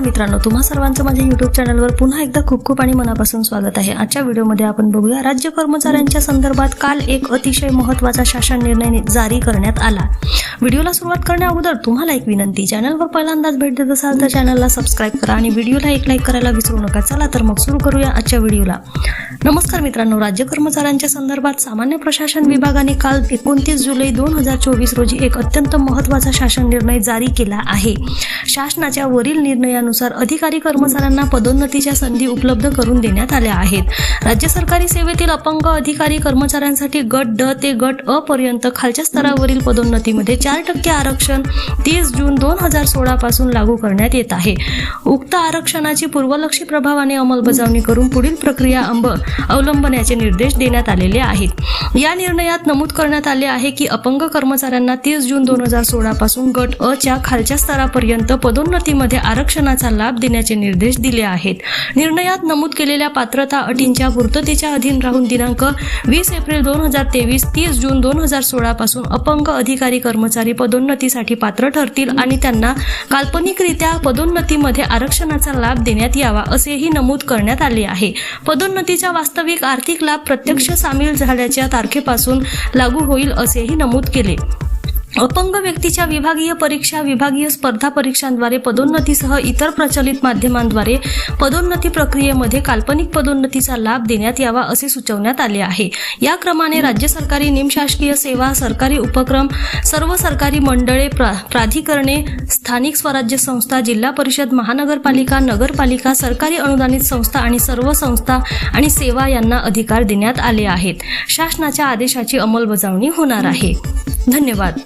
मित्रांनो तुम्हा सर्वांचं माझ्या युट्यूब चॅनलवर पुन्हा एकदा खूप खूप आणि मनापासून स्वागत आहे. आजच्या व्हिडिओमध्ये आपण बघूया राज्य कर्मचाऱ्यांच्या संदर्भात काल एक अतिशय महत्त्वाचा शासन निर्णय जारी करण्यात आला. व्हिडिओला सुरुवात करण्या अगोदर तुम्हाला एक विनंती चॅनलवर पहिल्यांदाच भेट देत असाल तर चॅनलला सबस्क्राईब करा आणि व्हिडिओला एक लाईक करायला विसरू नका. चला तर मग सुरू करूया आजच्या व्हिडिओला. नमस्कार मित्रांनो राज्य कर्मचाऱ्यांच्या संदर्भात सामान्य प्रशासन विभागाने काल एकोणतीस जुलै दोन हजार चोवीस रोजी एक अत्यंत महत्त्वाचा शासन निर्णय जारी केला आहे. शासनाच्या वरील निर्णयानुसार अधिकारी कर्मचाऱ्यांना पदोन्नतीच्या संधी उपलब्ध करून देण्यात आल्या आहेत. राज्य सरकारी सेवेतील अपंग अधिकारी कर्मचाऱ्यांसाठी गट ड ते गट अ पर्यंत खालच्या स्तरावरील पदोन्नतीमध्ये चार टक्के आरक्षण तीस जून दोन हजार सोळापासून लागू करण्यात येत आहे. उक्त आरक्षणाची पूर्वलक्षी प्रभावाने अंमलबजावणी करून पुढील प्रक्रिया अंब अवलंबण्याचे निर्देश देण्यात आलेले आहेत. या निर्णयात नमूद करण्यात आले आहे की अपंग कर्मचाऱ्यांना तीस जून दोन हजार सोळा पासून गट अ च्या खालच्या स्तरापर्यंत पदोन्नतीमध्ये आरक्षणाचा लाभ देण्याचे निर्देश दिले आहेत. निर्णयात नमूद केलेल्या पात्रता अटींच्या पूर्ततेच्या अधीन राहून दिनांक वीस एप्रिल दोन हजार तेवीस तीस जून दोन हजार सोळा पासून अपंग अधिकारी कर्मचारी पदोन्नतीसाठी पात्र ठरतील आणि त्यांना काल्पनिकरित्या पदोन्नतीमध्ये आरक्षणाचा लाभ देण्यात यावा असेही नमूद करण्यात आले आहे. पदोन्नतीचा वास्तविक आर्थिक लाभ प्रत्यक्ष सामील झाल्याच्या तारखेपासून लागू होईल असेही नमूद केले. अपंग व्यक्तीच्या विभागीय परीक्षा विभागीय स्पर्धा परीक्षांद्वारे पदोन्नतीसह इतर प्रचलित माध्यमांद्वारे पदोन्नती प्रक्रियेमध्ये काल्पनिक पदोन्नतीचा लाभ देण्यात यावा असे सुचवण्यात आले आहे. या क्रमाने राज्य सरकारी निमशासकीय सेवा सरकारी उपक्रम सर्व सरकारी मंडळे प्रा प्राधिकरणे स्थानिक स्वराज्य संस्था जिल्हा परिषद महानगरपालिका नगरपालिका सरकारी अनुदानित संस्था आणि सर्व संस्था आणि सेवा यांना अधिकार देण्यात आले आहेत. शासनाच्या आदेशाची अंमलबजावणी होणार आहे. धन्यवाद.